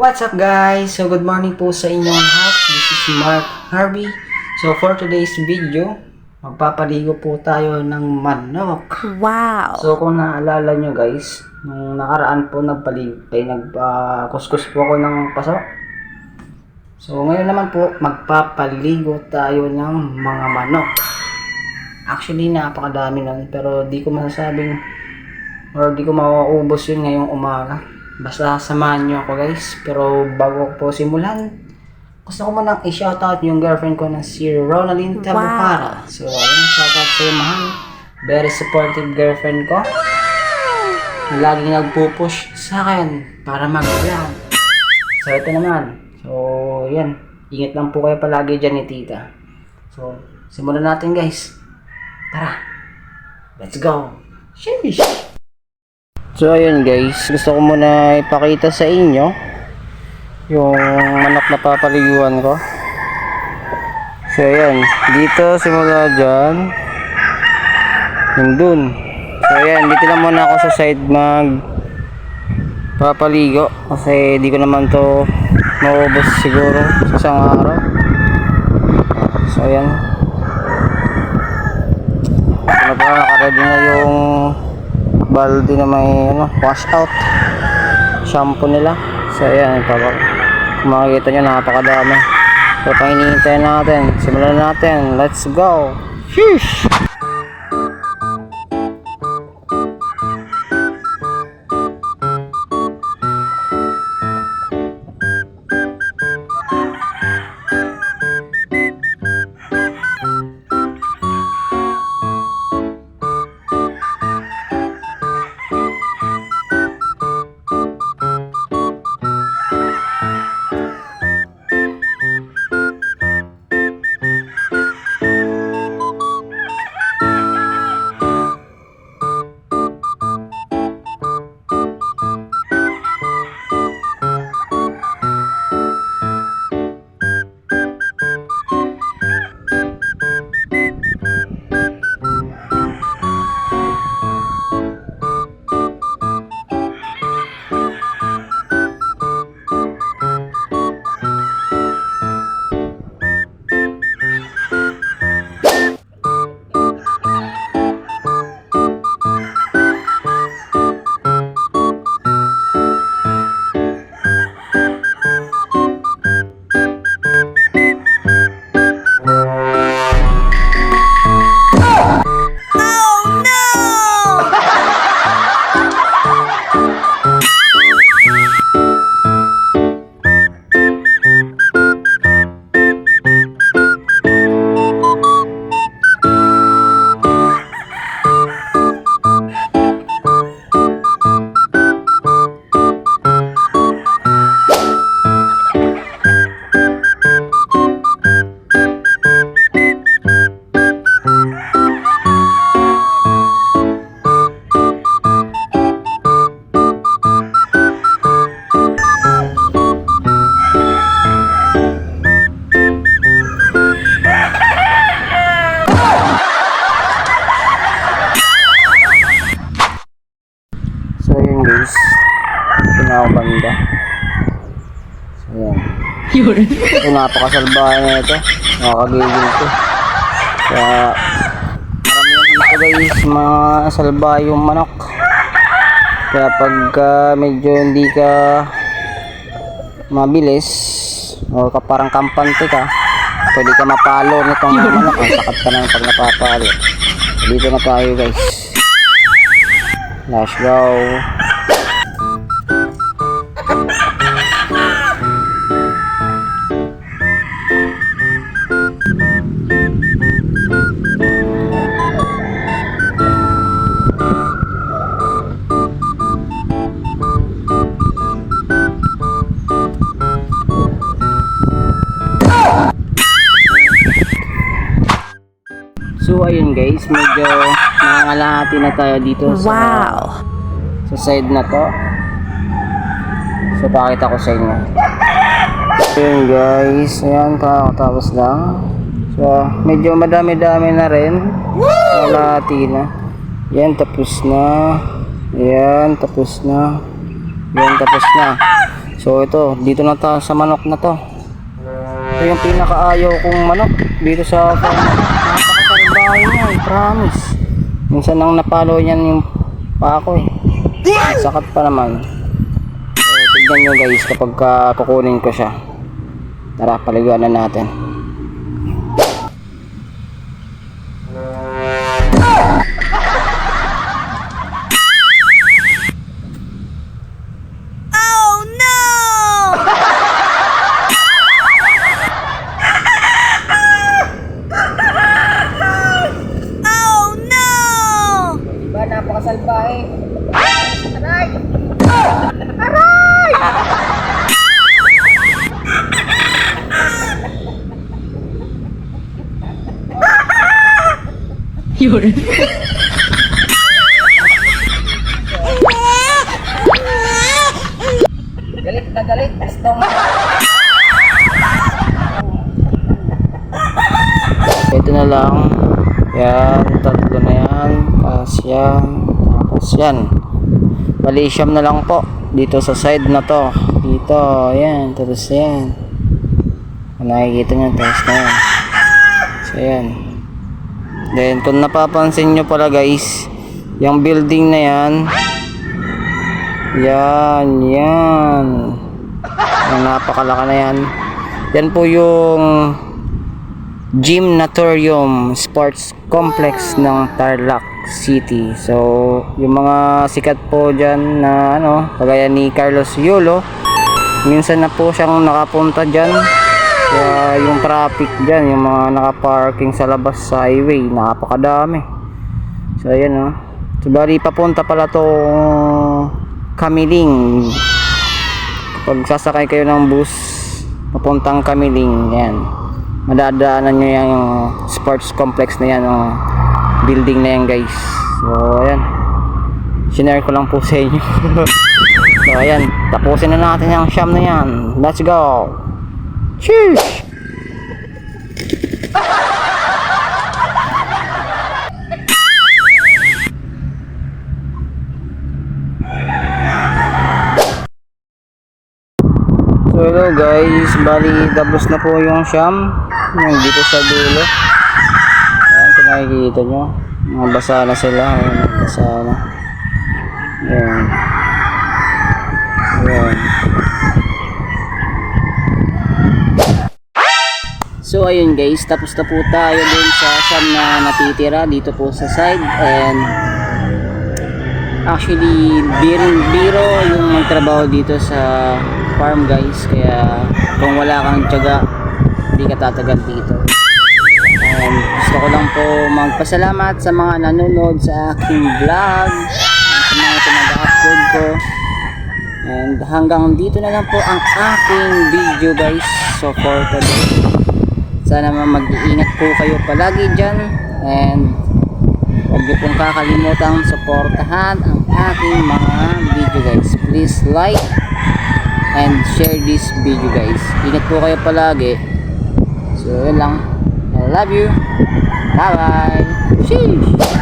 What's up guys? So good morning po sa inyong lahat. This is Mark Harvey. So for today's video, magpapaligo po tayo ng manok. Wow. So kung naalala nyo guys, nung nakaraan po nagpalig, ay nagkuskus po ako ng paso. So ngayon naman po, magpapaligo tayo ng mga manok. Actually, napakadami nun, pero di ko masasabing or di ko mauubos yun ngayong umaga. Basta samahan nyo ako guys. Pero bago ko po simulan, gusto ko munang i-shoutout yung girlfriend ko na si Ronaldine Tabupara. So, ayun, shoutout sa iyo, mahal. Very supportive girlfriend ko. Laging nagpupush sa akin para mag-vlog. So, ito naman. So, yan. Ingat lang po kayo palagi dyan ni tita. So, simulan natin guys. Tara. Let's go. Sheesh. So, ayun guys. Gusto ko muna ipakita sa inyo yung manok na papaliguan ko. So, ayan. Dito, simula dyan. Yung dun. So, ayan. Dito lang muna ako sa side mag papaligo. Kasi di ko naman to maubos siguro sa isang araw. So, ayan. Ano pa, nakaready na yung balde na may ano, wash out. Shampoo nila. So, ayan. Papa, kung makikita nyo, napakadami. So, pang hinihintay natin. Simulan natin. Let's go! Sheesh! Na ako banda. So yan. Yun. Ito napakasalbahan na ito. Nakakagigil ito. Kaya maramihan dito guys mga salba yung manok. Kaya pagka medyo hindi ka mabilis o ka parang kampante ka, pwede ka mapalo nitong manok. Ang sakat ka na pag napapalo. Dito na tayo guys. Let's go. So ayun guys, medyo nangangalahati na tayo dito sa Wow. sa side na to. So pakita ko sa inyo. Ayun guys, ayan tapos lang. So medyo madami-dami na rin. Kalahati na. Yan tapos na. Yan tapos na. Yan tapos na. So ito, dito na tayo sa manok na to. Ito yung pinakaayaw kong manok dito sa farm. Napakasalbahe niya, eh, promise. Minsan nang napalo niyan yung pako eh. Sakat pa naman. So, tignan nyo guys kapag ka kukunin ko siya. Tara, paliguan na natin. Diba, napakasalbahe. Galit na galit, gustong. Ito na lang. Yan, tatlo na yan. Tapos yan. Tapos yan. Bali, na lang po. Dito sa side na to. Dito, yan. Tapos yan. Kung nakikita nyo, tapos na yan. So, yan. Then, kung napapansin nyo pala guys, yung building na yan, yan, yan. Ang napakalaka na yan. Yan po yung Gymnatorium Sports Complex ng Tarlac City. So, yung mga sikat po dyan na ano, kagaya ni Carlos Yulo, minsan na po siyang nakapunta dyan. Kaya yung traffic dyan, yung mga nakaparking sa labas sa highway, napakadami. So, ayan o. So, bali papunta pala to Kamiling. Kapag sasakay kayo ng bus, papuntang Kamiling, yan madadaanan nyo yung sports complex na yan o building na yan guys. So ayan. Sinare ko lang po sa inyo. So ayan. Tapusin na natin yung sham na yan. Let's go. Cheers So hello guys, bali dabos na po yung siyam yung dito sa dulo. Ayan kung makikita nyo, mga na sila, ayan, basa na. Ayan. Ayan. So ayun guys, tapos na po tayo dun sa siyam na natitira dito po sa side and Actually, biro, biro yung magtrabaho dito sa farm guys. Kaya kung wala kang tiyaga, hindi ka tatagal dito. And gusto ko lang po magpasalamat sa mga nanonood sa aking vlog, sa mga pinag-upload ko. And hanggang dito na lang po ang aking video guys. So for today, sana mag-iingat po kayo palagi dyan. And Huwag niyo pong kakalimutang suportahan ang aking mga video guys. Please like and share this video guys. Ingat po kayo palagi. So yun lang. I love you. Bye bye. Sheesh.